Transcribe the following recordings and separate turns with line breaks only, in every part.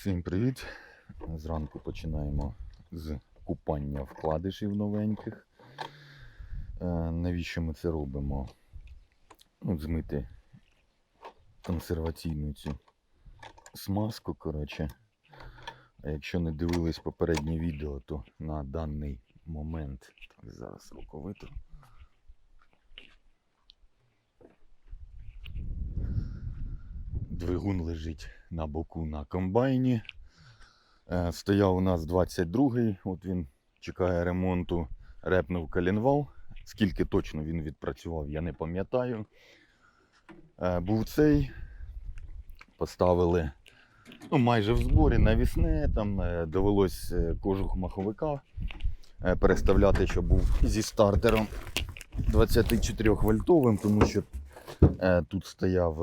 Всім привіт! Зранку починаємо з купання вкладишів новеньких. Е, Навіщо ми це робимо? Ну, змити консерваційну цю смазку, коротше. А якщо не дивились попереднє відео, то на даний момент. Так, зараз руку Двигун лежить на боку на комбайні. Е, Стояв у нас 22-й, от він чекає ремонту, репнув колінвал. Скільки точно він відпрацював, я не пам'ятаю. Е, Був цей. Поставили ну, майже в зборі навісне, там е, довелось кожух маховика переставляти, що був зі стартером 24 вольтовим, тому що тут стояв.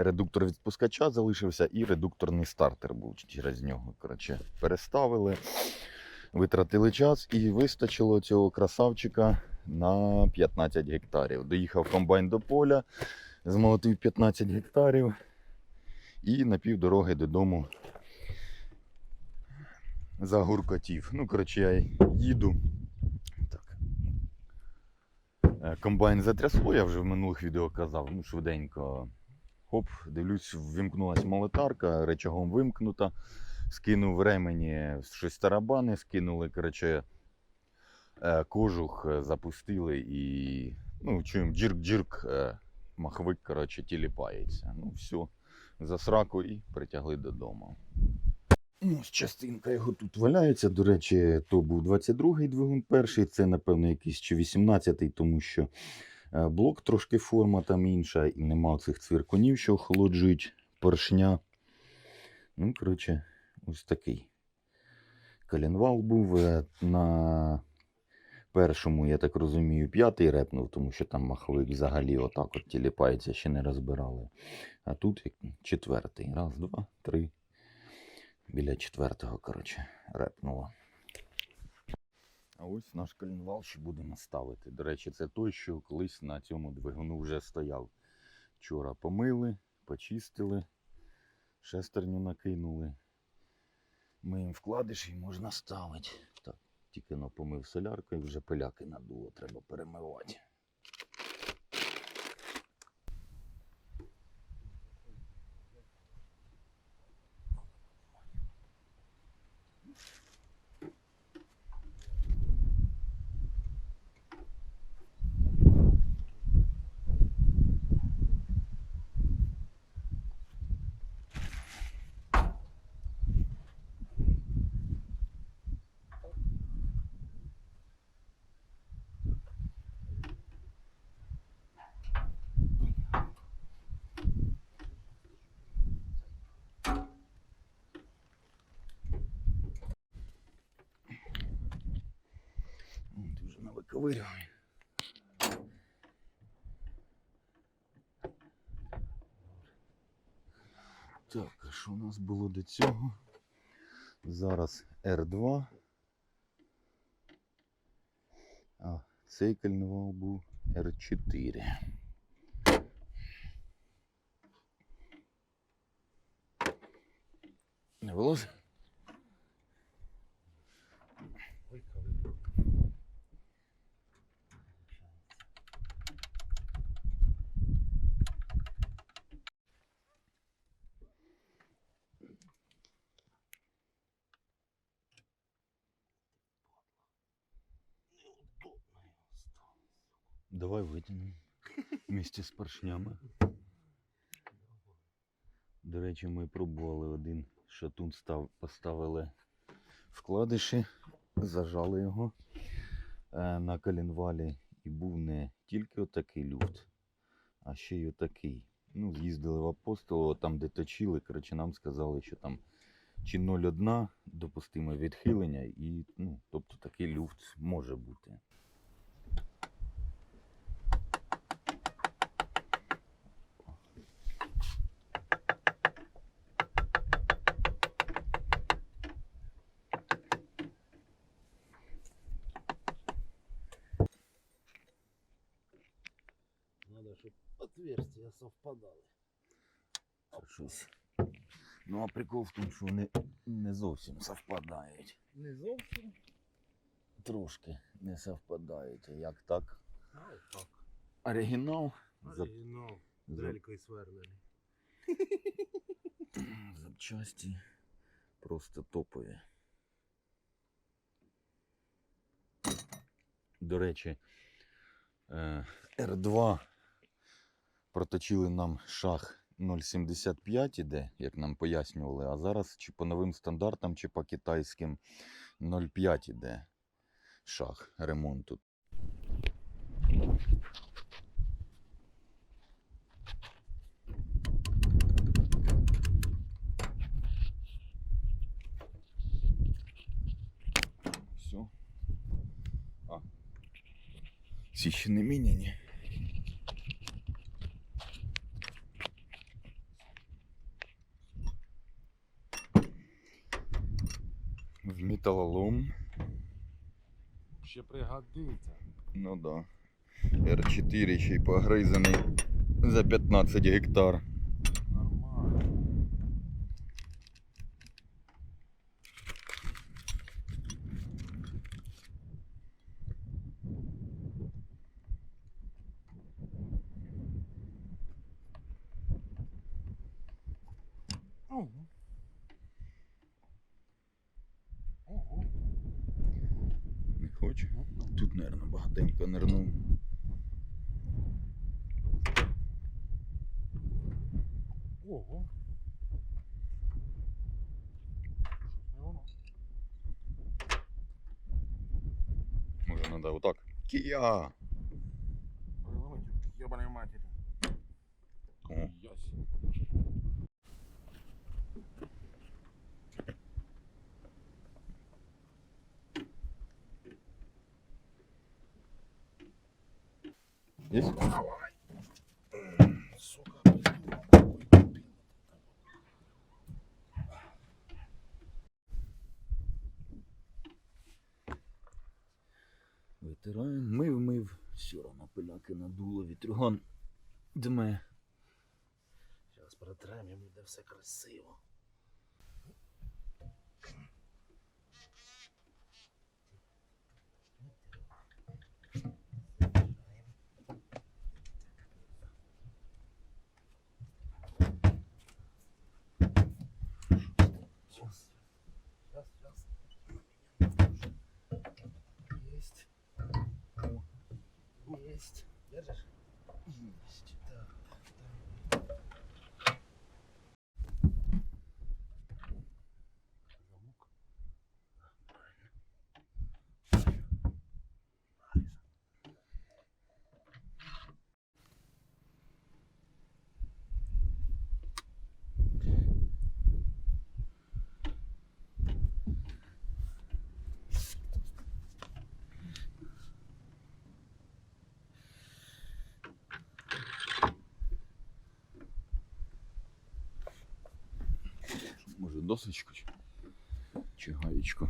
Редуктор від спускача залишився і редукторний стартер був через нього. Коротше, переставили, витратили час і вистачило цього красавчика на 15 гектарів. Доїхав комбайн до поля, змолотив 15 гектарів і на півдороги додому загуркотів. Ну, коротше, я їду. Е, Комбайн затрясло, я вже в минулих відео казав, ну швиденько. Хоп, дивлюсь, вимкнулась молотарка, речагом вимкнута. Скинув ремені щось тарабани, скинули, коротше, е, кожух е, запустили і ну, чуємо джирк-джирк, е, маховик, коротше, тіліпається. Ну, все, за сраку і притягли додому. Ну, частинка його тут валяється. До речі, то був 22-й двигун перший, це, напевно, якийсь чи 18-й, тому що Блок трошки форма там інша, і нема цих цвіркунів, що охолоджують поршня. Ну, коротше, ось такий. Коленвал був е, на першому, я так розумію, п'ятий репнув, тому що там маховик взагалі отак от тіліпається, ще не розбирали. А тут четвертий. Раз, два, три. Біля четвертого, коротше, репнуло. А ось наш коленвал ще будемо ставити. До речі, це той, що колись на цьому двигуну вже стояв. Вчора помили, почистили, шестерню накинули. Ми їм вкладиш і можна ставити. Так, тільки но помив соляркою, вже пиляки надуло, треба перемивати. Ти. Так, а що у нас було до цього? Зараз R2. А, цей кальнувал був R4. Не вилазь? Давай витягнемо вместе з поршнями. До речі, ми пробували один шатун став, поставили вкладиші, зажали його е, на коленвалі і був не тільки отакий люфт, а ще й отакий. Ну, з'їздили в апостолово, там де точили, коротше, нам сказали, що там чи 0,1 допустиме відхилення, і, ну, тобто такий люфт може бути.
Совпадали.
Щось Ну а прикол в тому, що вони не зовсім совпадають.
Не зовсім.
Трошки не совпадають. Як так?
А так.
Оригінал
Оригінал. Дрелькою сверлений.
запчасті просто топові. До речі, е, R2 проточили нам шах 0,75 іде, як нам пояснювали, а зараз чи по новим стандартам, чи по китайським 0,5 іде шах ремонту. Все. А. Ці ще не міняні. В металолом.
Ще пригодиться.
Ну да. Р4 ще й погризаний за 15 гектар.
Нормально. Ого. Ого.
Не хоче? Наверное, багатенько нирнув.
Ого. Щось не воно.
Може, треба отак. Кія!
Переломить.
О,
Ясь. Сука.
Витираємо. Мив, мив. Все одно пиляки надуло, вітрюган дме.
Зараз протрем, і буде все красиво. Сейчас, сейчас. Есть. Есть. Держишь? Есть. Так. Замок.
Може досочку чи, чи гаєчку.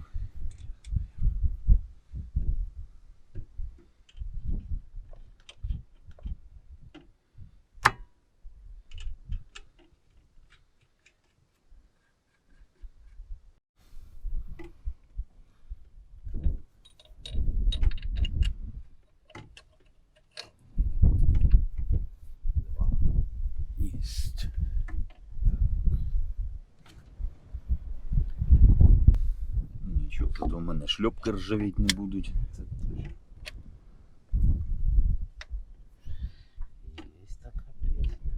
Єсть. Нічого, тут у мене шльопки ржавіть не будуть. Це точно.
Есть такая песня.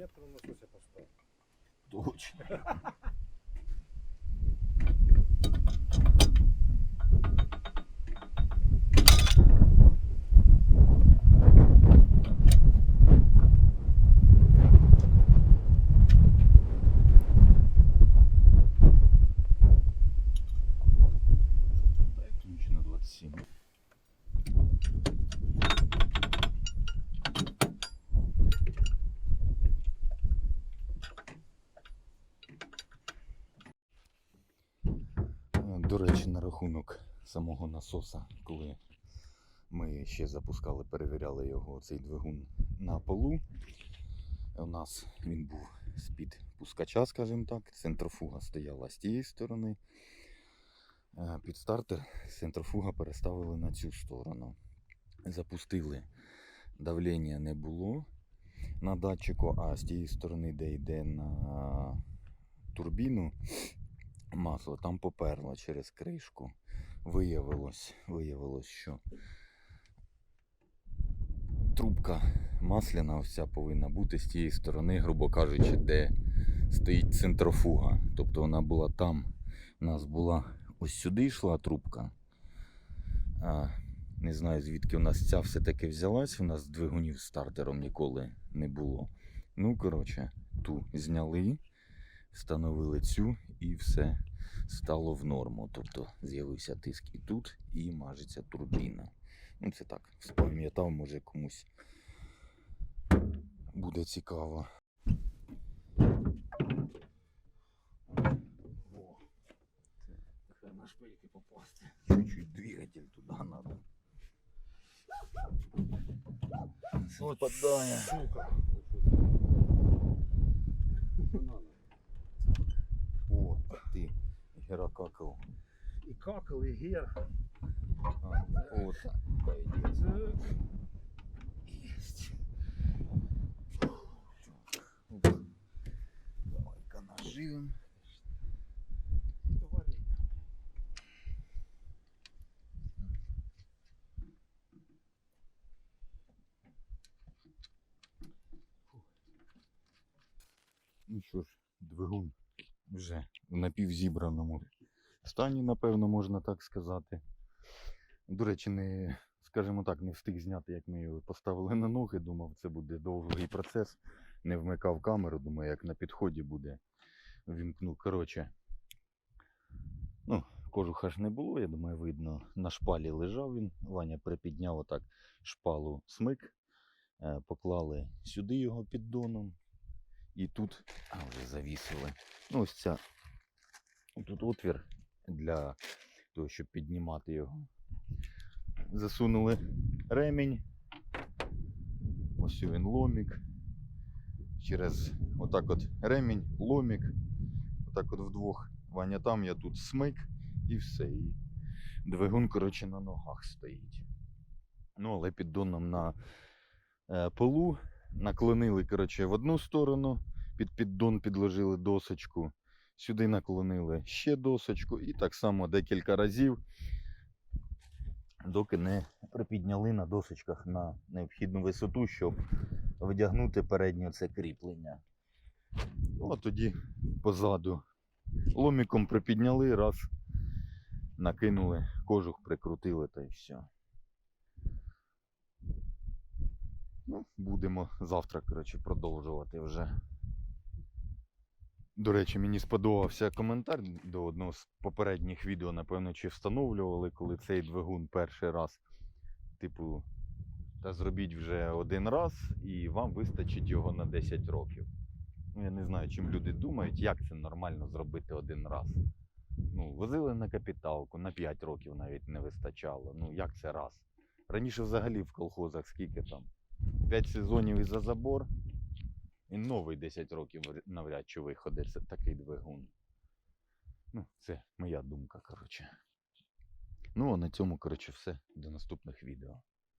Ветронасос насосе поставил.
Точно. До речі, на рахунок самого насоса, коли ми ще запускали, перевіряли його цей двигун на полу. У нас він був з-під пускача, скажімо так. Центрофуга стояла з тієї сторони. Е, Під стартер центрофуга переставили на цю сторону. Запустили. Давлення не було на датчику, а з тієї сторони, де йде на турбіну, масло там поперло через кришку. Виявилось, виявилось, що трубка масляна ця повинна бути з тієї сторони, грубо кажучи, де стоїть центрофуга. Тобто вона була там. У нас була ось сюди йшла трубка. А, не знаю, звідки у нас ця все-таки взялась. У нас двигунів з стартером ніколи не було. Ну, коротше, ту зняли, встановили цю і все стало в норму. Тобто з'явився тиск і тут, і мажеться турбіна. Ну, це так, спам'ятав, може комусь буде цікаво.
Во. Тепер на шпильки попасти.
Чуть-чуть двигатель туди. Спадає.
Сука.
О, ти геракакал.
І какал, і гер.
А, от так. Есть. Давай-ка наживем. Ну що ж, двигун вже в напівзібраному стані, напевно, можна так сказати. До речі, не, скажімо так, не встиг зняти, як ми його поставили на ноги. Думав, це буде довгий процес. Не вмикав камеру, думаю, як на підході буде. Вімкну. Коротше. Ну, кожуха ж не було, я думаю, видно. На шпалі лежав він. Ваня припідняв отак шпалу смик. Е, Поклали сюди його піддоном. І тут а, вже завісили. Ну, ось ця. Тут отвір для того, щоб піднімати його. Засунули ремінь. Ось він ломік. Через отак от ремінь, ломік. Отак от вдвох. Ваня там, я тут смик і все. І двигун, коротше, на ногах стоїть. Ну, але піддоном на е, полу. Наклонили, коротше, в одну сторону, під піддон підложили досочку. Сюди наклонили ще досочку і так само декілька разів, доки не припідняли на досочках на необхідну висоту, щоб вдягнути переднє це кріплення. Ну, а тоді позаду ломіком припідняли, раз, накинули, кожух прикрутили та й все. Ну, будемо завтра, коротше, продовжувати вже. До речі, мені сподобався коментар до одного з попередніх відео, напевно, чи встановлювали, коли цей двигун перший раз. Типу, та зробіть вже один раз і вам вистачить його на 10 років. Ну, я не знаю, чим люди думають, як це нормально зробити один раз. Ну, возили на капіталку, на 5 років навіть не вистачало. Ну, як це раз? Раніше взагалі в колхозах скільки там? 5 сезонів і за забор. І новий 10 років навряд чи виходить такий двигун. Ну, це моя думка, коротше. Ну, а на цьому, коротше, все. До наступних відео.